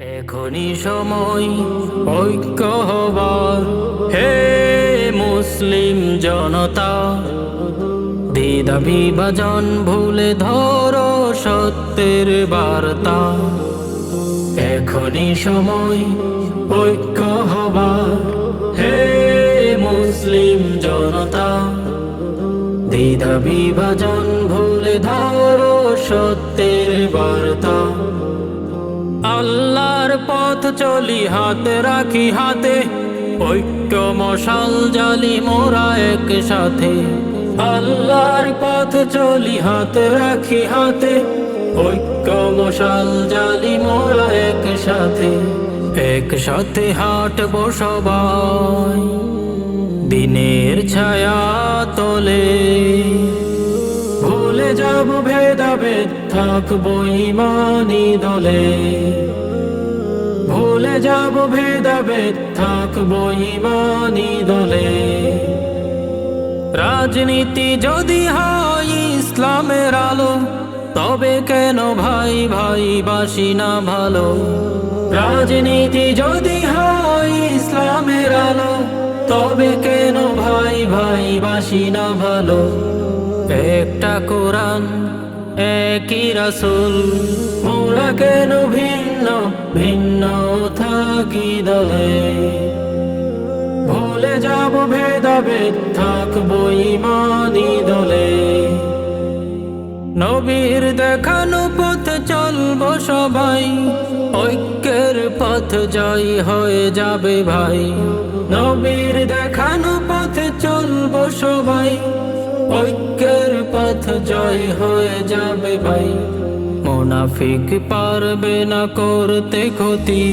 এখনই সময় ঐক্য হবার। হে মুসলিম জনতা, দ্বিধা বিভাজন ভুলে ধরো সত্যের বার্তা। এখনই সময় ঐক্য হবার। হে মুসলিম জনতা, দ্বিধা বিভাজন ভুলে ধরো সত্যের বার্তা। আল্লাহর পথ চলি, হাতে রাখি হাতে। ঐক্য মশাল জালি মোরা এক সাথে আল্লাহর পথ চলি, হাতে রাখি হাতে। ঐক্য মশাল জালি মোরা এক সাথে এক সাথে হাঁটবো সবাই। দিনের ছায়া তোলে। ভুলে যাব ভেদাভেদ, থাকব ইমানি দলে। ভুলে যাব ভেদাভেদ, থাকব ইমানি দলে। রাজনীতি যদি হয় ইসলামের আলো, তবে কেন ভাই ভাই বাসি না ভালো? রাজনীতি যদি হয় ইসলামের আলো, তবে কেন ভাই ভাই বাসি না ভালো? একটা কোরআন, একই রাসুল। মোরা কেন ভিন্ন? ভিন্ন থাকি দলে। ভুলে যাব ভেদাভেদ, থাকব ইমানি দলে। নবীর দেখানো পথ চলবো সবাই, ঐক্যের পথ জয় হয়ে যাবে ভাই। নবীর দেখানো পথ চলবো সবাই ঐক্যের পথ জয় হয়ে যাবে ভাই। মোনাফিক পারবে না করতে ক্ষতি।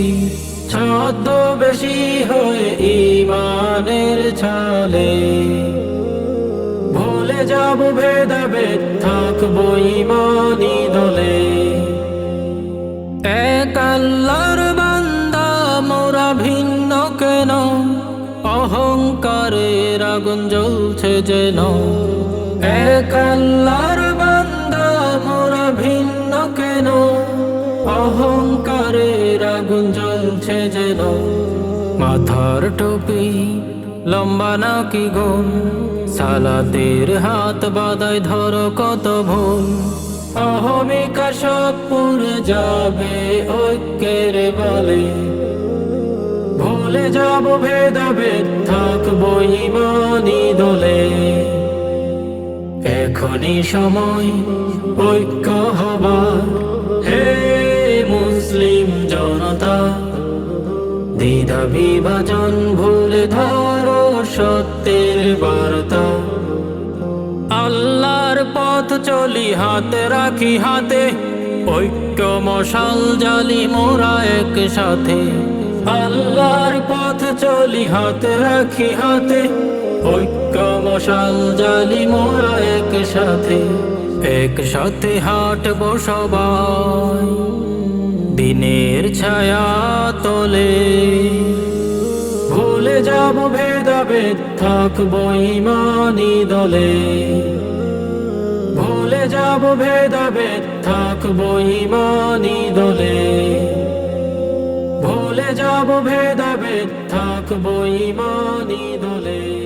ছদ্ম বেশি হয়ে ইমানের ছালে। ভুলে যাব ভেদাভেদ, থাকব ইমানি দলে। এক বান্দা, মোরা ভিন্ন কেন? অহংকারের আগুন জ্বলছে যেন। এক বান্দা, মোরা ভিন্ন কেন? অহংকারের আগুন জ্বলছে যেন। মাথার টুপি লম্বা নাকি গুণ সালাতের হাত বাদায় ধরো কত ভুল? অহমিকা সব পুরে যাবে ঐক্যের বলে। ভুলে যাব ভেদাভেদ, থাকব ইমানি দলে। এখনই সময়, ঐক্য হবার। হে মুসলিম জনতা, দ্বিধা বিভাজন ভুলে ধরো সত্যের বার্তা। আল্লাহর পথ চলি, হাতে রাখি হাতে। ঐক্য মশাল জালি মোরা এক সাথে আল্লাহর পথ চলি, হাতে রাখি হাতে। ঐক্য মশাল জালি মোরা এক সাথে এক সাথে সবাই। দিনের ছায়া তোলে, ভুলে যাব ভেদাভেদ, থাকব ইমানি দলে। ভুলে যাব ভেদাভেদ, থাকব ইমানি দলে। ভেদাভেদ থাকব ইমানি দলে।